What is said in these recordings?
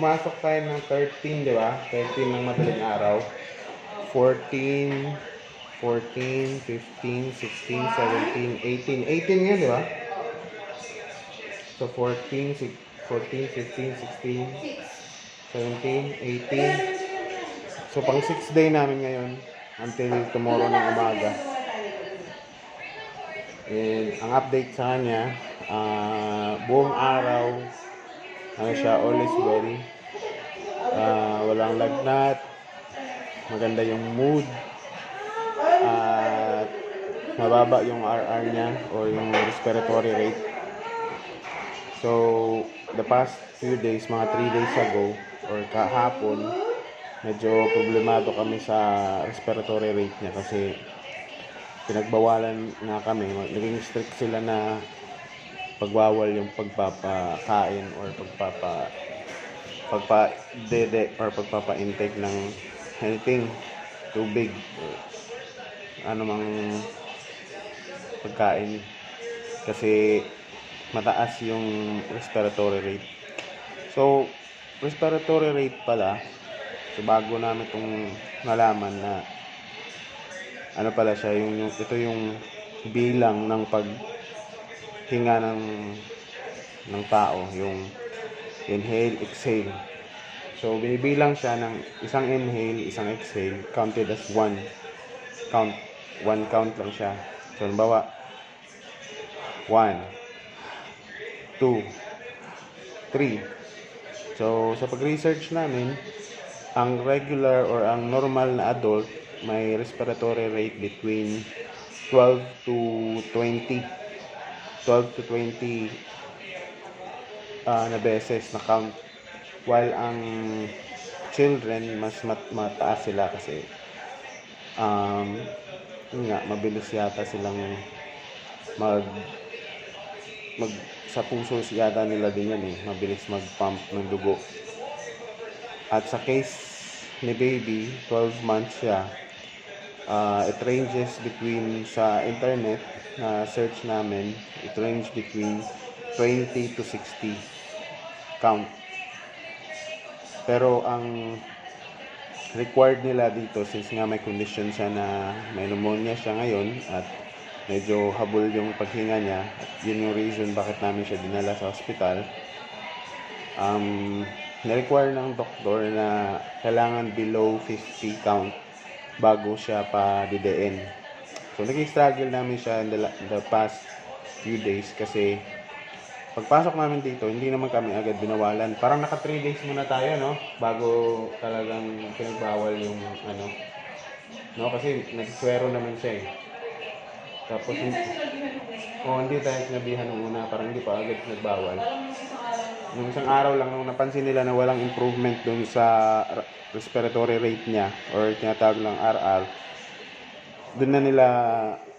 pumasok tayo ng 13, di ba? 13 ng madaling araw. 14, 14, 15, 16, 17, 18. 18 nga, di ba? So, 14, si- 14, 15, 16, 17, 18. So, pang 6 day namin ngayon until tomorrow ng umaga. And ang update sa kanya, ah, buong araw, ano siya, all is. Ah, walang lagnat, maganda yung mood, at mababa yung RR niya or yung respiratory rate. So, the past few days, mga 3 days ago, or kahapon, medyo problemado kami sa respiratory rate niya kasi pinagbawalan na kami. Naging strict sila na pagbawal yung pagpapakain or pagpapa pagpa dede or pagpapa intake ng anything tubig ano mang pagkain. Kasi mataas yung respiratory rate. So respiratory rate pala. So bago namin itong nalaman na ano pala siya yung, yung ito yung bilang ng paghinga ng ng tao yung inhale exhale. So binibilang siya ng isang inhale isang exhale counted as one. Count one count lang siya. So halimbawa one two three. So sa pag-research namin ang regular or ang normal na adult may respiratory rate between 12 to 20 12 to 20 ah, na beses na count. While ang children mas mat mataas sila kasi um nga mabilis yata silang mag mag sa puso yata nila din yan eh mabilis mag pump ng dugo. At sa case ni baby 12 months siya uh, it ranges between sa internet na search namin. It range between 20 to 60 count. Pero ang required nila dito since nga may condition siya na may pneumonia siya ngayon at medyo habol yung paghinga niya at yun yung reason bakit namin siya dinala sa hospital. Um, na-require ng doktor na kailangan below 50 count bago siya pa didein. So, naging struggle namin siya in the, the past few days kasi pagpasok namin dito, hindi naman kami agad binawalan. Parang naka 3 days muna tayo, no? Bago talagang pinagbawal yung ano. No, kasi nagswero naman siya eh. Tapos, hindi, oh, hindi tayo sinabihan nung una, parang hindi pa agad nagbawal. Nung isang araw lang, nung napansin nila na walang improvement dun sa respiratory rate niya or tinatawag lang RR, dun na nila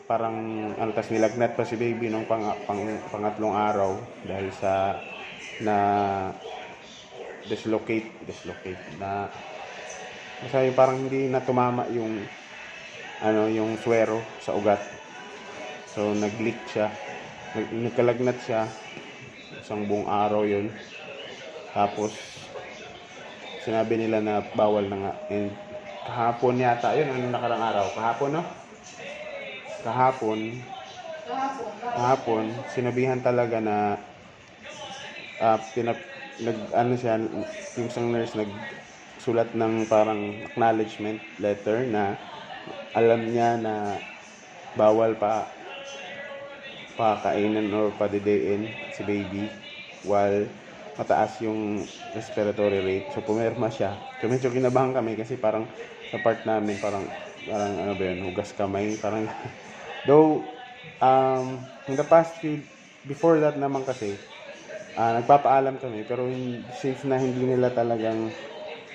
parang ano tas nilagnat pa si baby nung pang, pang, pangatlong araw dahil sa na dislocate dislocate na basta yung parang hindi na tumama yung ano yung swero sa ugat. So nag-leak siya. Nag, nagkalagnat siya. Isang buong araw yun. Tapos sinabi nila na bawal na nga. And kahapon yata yun ano nakarang araw. Kahapon no kahapon kahapon sinabihan talaga na ah pinap nag ano siya yung isang nurse nag sulat ng parang acknowledgement letter na alam niya na bawal pa pakainin or padidein si baby while mataas yung respiratory rate. So, pumirma siya. So, medyo kinabahan kami kasi parang sa part namin, parang, parang ano ba yun, hugas kamay. Parang, though, um, in the past few, before that naman kasi, ah nagpapaalam kami, pero in, since na hindi nila talagang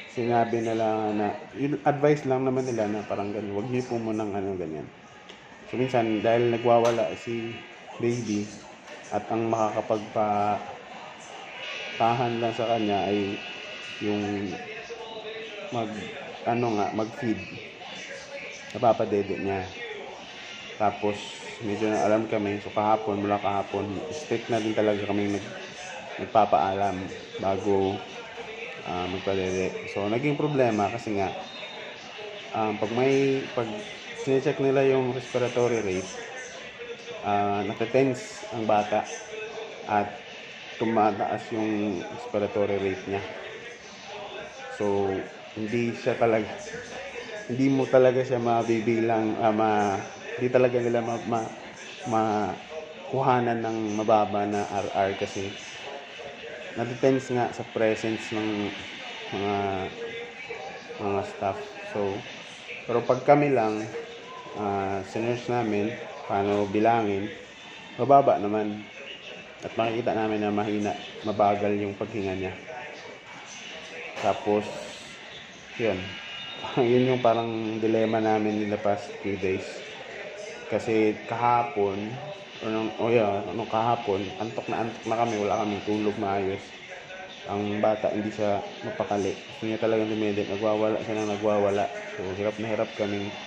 sinabi nila na, yun, advice lang naman nila na parang ganun, huwag niyo po munang ano, ganyan. So, minsan, dahil nagwawala si baby, at ang makakapagpa tahan lang sa kanya ay yung mag ano nga mag-feed napapadede niya tapos medyo na alam kami so kahapon mula kahapon strict na din talaga kami nag, nagpapaalam bago ah, magpadede. So, naging problema kasi nga, um, pag may, pag sinecheck nila yung respiratory rate, ah natetense ang bata at tumataas yung respiratory rate niya. So, hindi siya talaga, hindi mo talaga siya mabibilang, ah, ma, hindi talaga nila ma, ma, makuhanan ng mababa na RR kasi nadepends nga sa presence ng mga mga staff. So, pero pag kami lang, uh, sinners namin, paano bilangin, mababa naman. At makikita namin na mahina, mabagal yung paghinga niya. Tapos, yun. yun yung parang dilema namin in the past few days. Kasi kahapon, o nung, oh yeah, nung kahapon, antok na antok na kami, wala kami tulog maayos. Ang bata, hindi siya mapakali. Gusto niya talagang dumede, nagwawala siya nang nagwawala. So, hirap na hirap kaming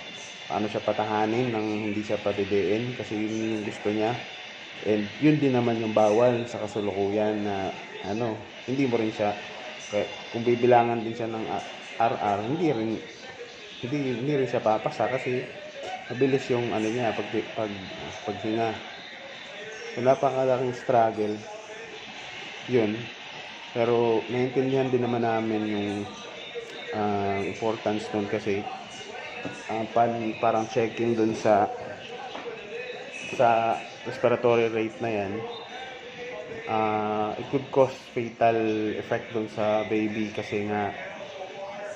paano siya patahanin nang hindi siya patidiin kasi yun yung gusto niya. And yun din naman yung bawal sa kasulukuyan na ano, hindi mo rin siya kung bibilangan din siya ng RR, hindi rin hindi, hindi rin siya papasa kasi mabilis yung ano niya pag pag paghinga. So napakalaking struggle. Yun. Pero naiintindihan din naman namin yung uh, importance doon kasi uh, pan, parang checking doon sa sa respiratory rate na yan uh, it could cause fatal effect dun sa baby kasi nga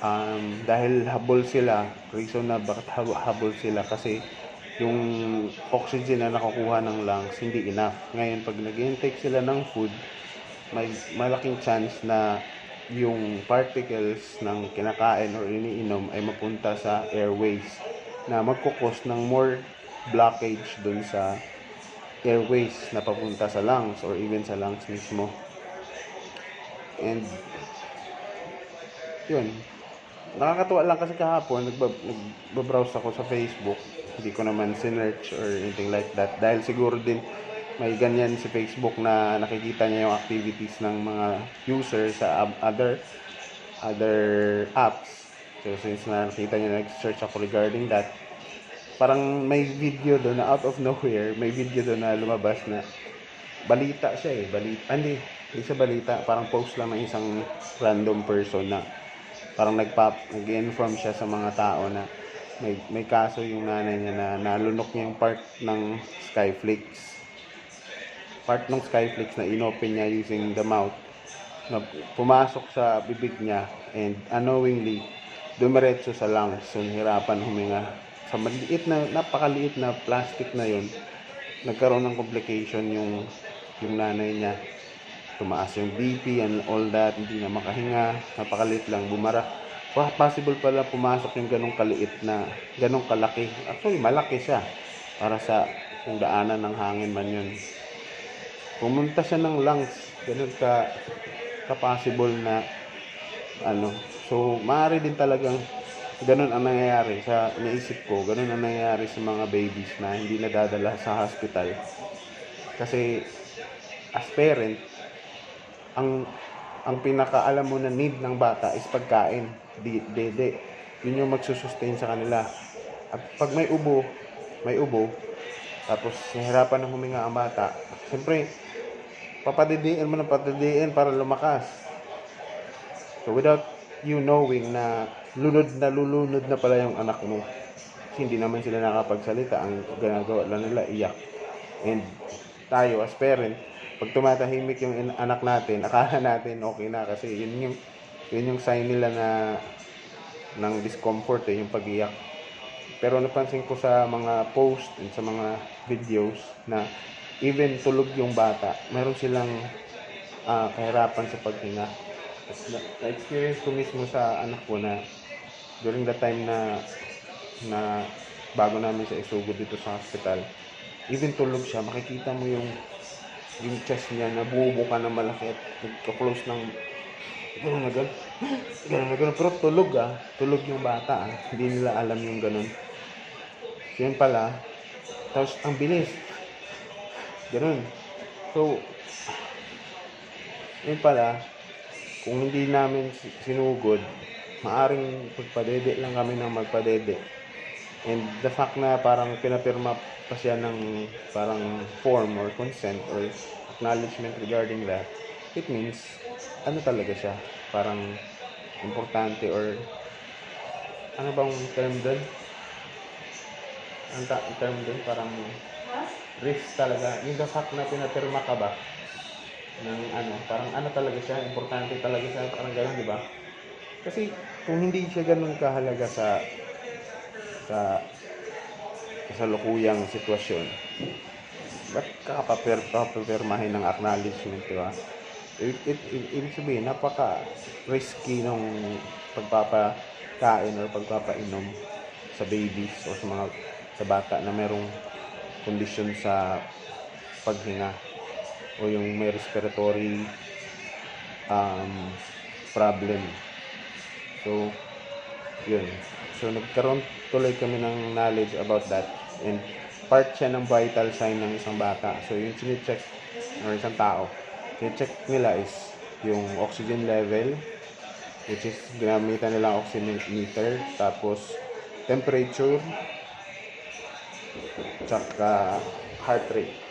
um, dahil habol sila reason na bakit habol sila kasi yung oxygen na nakukuha ng lungs hindi enough ngayon pag nag-intake sila ng food may malaking chance na yung particles ng kinakain or iniinom ay mapunta sa airways na magkukos ng more blockage dun sa airways na papunta sa lungs or even sa lungs mismo. And yun. Nakakatuwa lang kasi kahapon, nagbab- nagbabrowse ako sa Facebook. Hindi ko naman sinearch or anything like that. Dahil siguro din may ganyan si Facebook na nakikita niya yung activities ng mga users sa other other apps. So since na nakita niya nag-search ako regarding that, parang may video doon na out of nowhere, may video doon na lumabas na balita siya eh, balita, ah, hindi, hindi siya balita, parang post lang ng isang random person na parang nagpap, nag-inform siya sa mga tao na may, may kaso yung nanay niya na nalunok niya yung part ng Skyflix. Part ng Skyflix na inopen niya using the mouth. Na pumasok sa bibig niya and unknowingly dumiretso sa lungs. So nahirapan huminga. Sa maliit na, napakaliit na plastic na yon nagkaroon ng complication yung yung nanay niya tumaas yung BP and all that hindi na makahinga napakaliit lang bumara. Possible pala pumasok yung ganong kaliit na ganong kalaki. Actually malaki siya para sa kung daanan ng hangin man yun. Pumunta siya ng lungs ganun ka ka possible na ano. So maaari din talagang ganun ang nangyayari sa iniisip ko, ganun ang nangyayari sa mga babies na hindi nadadala sa hospital. Kasi as parent, ang ang pinakaalam mo na need ng bata is pagkain, di, dede. Yun yung magsusustain sa kanila. At pag may ubo, may ubo, tapos nahirapan na huminga ang bata, siyempre, papadidiin mo ng papadidiin para lumakas. So without you knowing na lunod na lulunod na pala yung anak mo. Hindi naman sila nakapagsalita. Ang ginagawa lang nila, iyak. And tayo as parent, pag tumatahimik yung anak natin, akala natin okay na kasi yun yung yun yung sign nila na ng discomfort eh, yung pag-iyak. Pero napansin ko sa mga post and sa mga videos na even tulog yung bata, meron silang uh, kahirapan sa paghinga. Na-experience ko mismo sa anak ko na during the time na na bago namin siya isugod dito sa hospital even tulog siya makikita mo yung yung chest niya na bumubuka na malaki at nagka-close ng gano'n na gano'n gano'n na gano'n pero tulog ah. Tulog yung bata ah. Hindi nila alam yung gano'n so yun pala. Tapos ang bilis. Gano'n so yun pala. Kung hindi namin si- sinugod, maaring pagpadede lang kami ng magpadede. And the fact na parang pinapirma pa siya ng parang form or consent or acknowledgement regarding that, it means, ano talaga siya? Parang importante or ano bang term doon? Ang ta- term doon parang risk talaga. Yung the fact na pinapirma ka ba ng ano, parang ano talaga siya, importante talaga siya, parang gano'n, di ba? Kasi kung hindi siya ganun kahalaga sa sa kasalukuyang sitwasyon, ba't ka papir, papirmahin ng acknowledgement, di ba? It, it, it, ibig sabihin, napaka-risky nung pagpapakain or pagpapainom sa babies o sa mga sa bata na merong kondisyon sa paghinga o yung may respiratory um, problem. So, yun. So, nagkaroon tuloy kami ng knowledge about that. And part siya ng vital sign ng isang bata. So, yung chinecheck or isang tao, chinecheck nila is yung oxygen level, which is ginamitan nila ang oximeter, tapos temperature, tsaka heart rate.